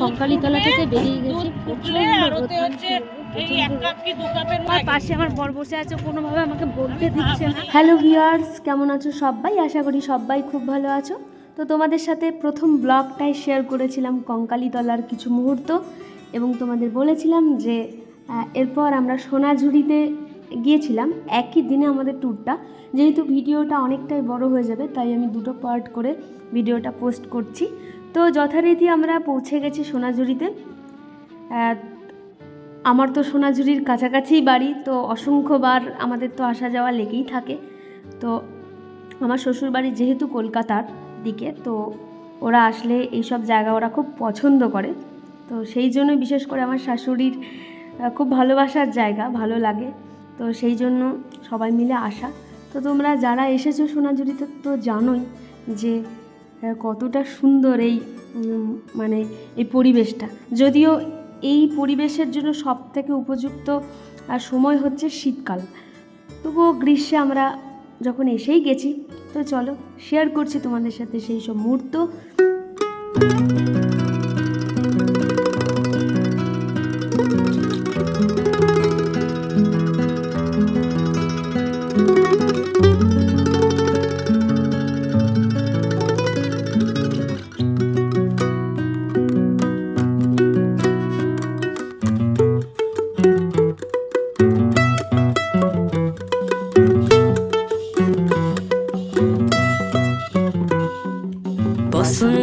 কঙ্কালীতলা থেকে বেরিয়ে গেছি আমার পাশে আমার বর বসে আছে কোনোভাবে আমাকে বলতে দিচ্ছে না। হ্যালো ভিউয়ার্স কেমন আছো সবাই? আশা করি সবাই খুব ভালো আছো। তো তোমাদের সাথে প্রথম ব্লগটাই শেয়ার করেছিলাম কঙ্কালীতলার কিছু মুহূর্ত এবং তোমাদের বলেছিলাম যে এরপর আমরা সোনাঝুরিতে গিয়েছিলাম, একই দিনে আমাদের ট্যুরটা যেহেতু ভিডিওটা অনেকটাই বড় হয়ে যাবে, তাই আমি দুটো পার্ট করে ভিডিওটা পোস্ট করছি। তো যথারীতি আমরা পৌঁছে গেছি সোনাঝুরিতে। আমার তো সোনাঝুরির কাছাকাছিই বাড়ি, তো অসংখ্যবার আমাদের তো আসা যাওয়া লেগেই থাকে। তো আমার শ্বশুর বাড়ি যেহেতু কলকাতার দিকে, তো ওরা আসলে এইসব জায়গা ওরা খুব পছন্দ করে। তো সেই জন্য বিশেষ করে আমার শাশুড়ির খুব ভালোবাসার জায়গা, ভালো লাগে। তো সেই জন্য সবাই মিলে আসা। তো তোমরা যারা এসেছ সোনাঝুরিতে তো জানোই যে কতটা সুন্দর এই মানে এই পরিবেশটা। যদিও এই পরিবেশের জন্য সব থেকে উপযুক্ত আর সময় হচ্ছে শীতকাল। তবুও গ্রীষ্মে আমরা যখন এসেই গেছি, তো চলো শেয়ার করছি তোমাদের সাথে সেই সব মুহূর্ত।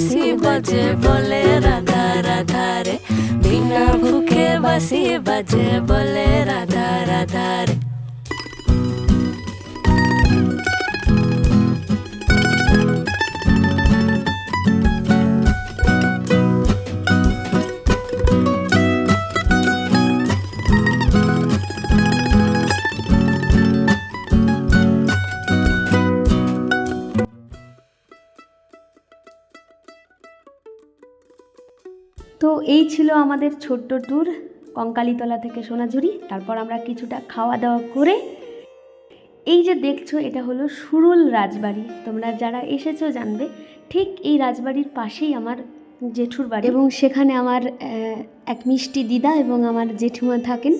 বাসি বাজে বলে রাধা রাধা রে বিনা ফুকে বাসি বাজে বলে রাধা রাধা তো এই ছিল আমাদের ছোট্ট ট্যুর কঙ্কালীতলা থেকে সোনাঝুরি। তারপর আমরা কিছুটা খাওয়া দাওয়া করে এই যে দেখছ, এটা হলো সুরুল রাজবাড়ি। তোমরা যারা এসেছ জানবে, ঠিক এই রাজবাড়ির পাশেই আমার জেঠুর বাড়ি। এবং সেখানে আমার এক মিষ্টি দিদা এবং আমার জেঠুমা থাকেন।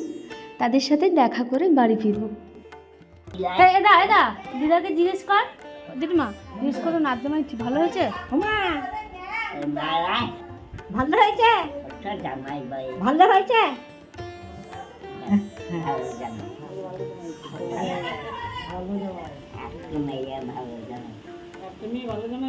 তাদের সাথে দেখা করে বাড়ি ফিরবো। এদা এদা দিদাকে জিজ্ঞেস কর। দিদিমা জিজ্ঞেস করো নাচজামাই ভালো হয়েছে? ভালো হয়েছে? ভালো হয়েছে? তুমি ভালো জানা